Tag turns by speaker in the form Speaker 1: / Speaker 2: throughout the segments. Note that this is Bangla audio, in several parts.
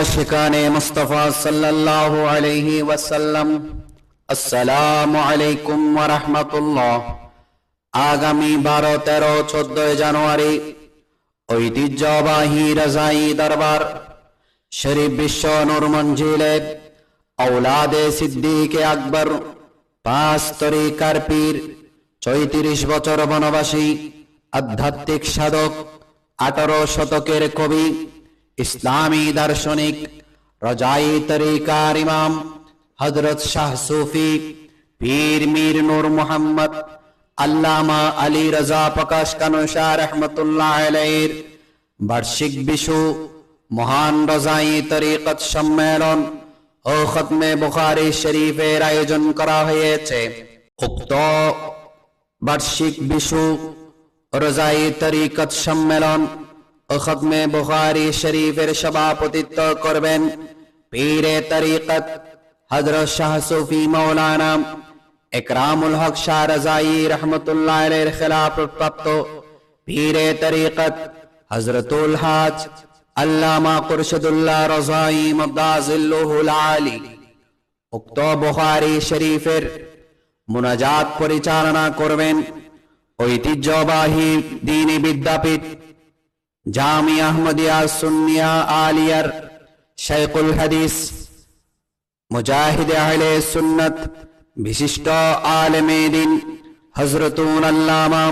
Speaker 1: আশিকানে মুস্তফা সাল্লাল্লাহু আলাইহি ওয়াসাল্লাম, আসসালামু আলাইকুম রাহমাতুল্লাহ। আগামী বারো, তেরো, চোদ্দই জানুয়ারি, ঐতিহ্যবাহী রাজাই দরবার, শরীফ বিশ্ব নূর মঞ্জিলে ঔলাদে সিদ্দিকে আকবর, পাঁচ তরিকার পীর, চৈত্রিশ বছর বনবাসী, আধ্যাত্মিক সাধক, আঠারো শতকের কবি ইসলামী দার্শনিক রজাই তরিকার ইমাম হজরত শাহ সুফি পীর মীর নূর মোহাম্মদ আল্লামা আলী রাজা প্রকাশ কানুষা রহমতুল্লাহ আলাইহির বার্ষিক বিশু মহান রজাই তরিকত সম্মেলন ও খতমে বুখারি শরীফের আয়োজন করা হয়েছে। উক্ত বার্ষিক বিশু রজাই তরিকত সম্মেলন ও বুখারি শরীফের সভাপতিত্ব করবেন পীরে তরিকত হজরত শাহ সুফি মৌলানা একরামুল হক শাহ রাজাই রহমতুল্লাহ এর খেলাফ প্রাপ্ত পীরে তরিকত হজরতুল হাজ আল্লামা কুরশদুল্লাহ রজাই মদাজিল্লুহুল আলী। উক্ত বুখারি শরীফের মুনাজাত পরিচালনা করবেন ঐতিহ্যবাহী দীনী বিদ্যাপীঠ জামি আহমদিয়া সুন্নিয়া আলিয়ার শেখুল হাদিস, মুজাহিদ আহলে সুন্নত, বিশিষ্ট আলেমে দিন হজরতুন আল্লামা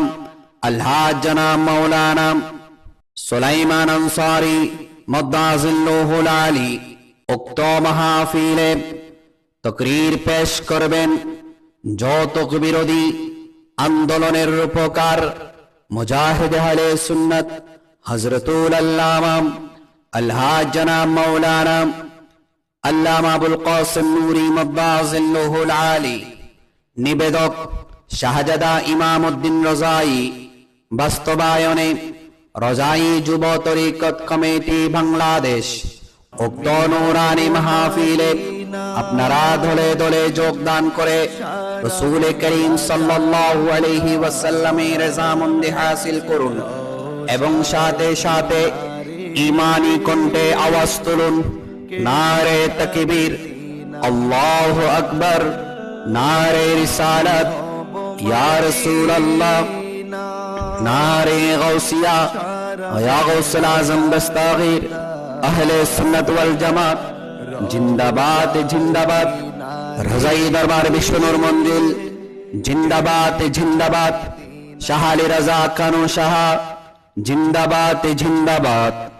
Speaker 1: আল্লাহ জনাব সুলাইমান আনসারি মদ্দাজিল্লুহুল আলী, উক্ত মাহফিলে তকরির পেশ করবেন যৌতুক বিরোধী আন্দোলনের রূপকার মুজাহিদ আহলে সুন্নত আলী নিবেদক শাহজাদা ইমাম উদ্দিন রজাই বাস্তবায়নে রজাই যুব তরিকত কমিটি বাংলাদেশ উক্ত নুরানি মাহফিলে আপনারা দলে দলে যোগদান করে রসুল করিম সাল্লাল্লাহু আলাইহি ওয়াসাল্লামের হাসিল করুন এবং সাথে সাথে ইমানি কণ্ঠে আওয়াজ তুলুন নারে তকবীর আল্লাহু আকবার নারে রিসালাত ইয়া রাসূলুল্লাহ নারে গাউসিয়া ইয়া গাউসুল আজম দস্তাগীর আহলে সুন্নাত ওয়াল জামাত জিন্দাবাদ জিন্দাবাদ রাজাই দরবার বিষ্ণুর মঞ্জিল জিন্দাবাদ জিন্দাবাদ শাহ আলী রাজা زندہ باد زندہ باد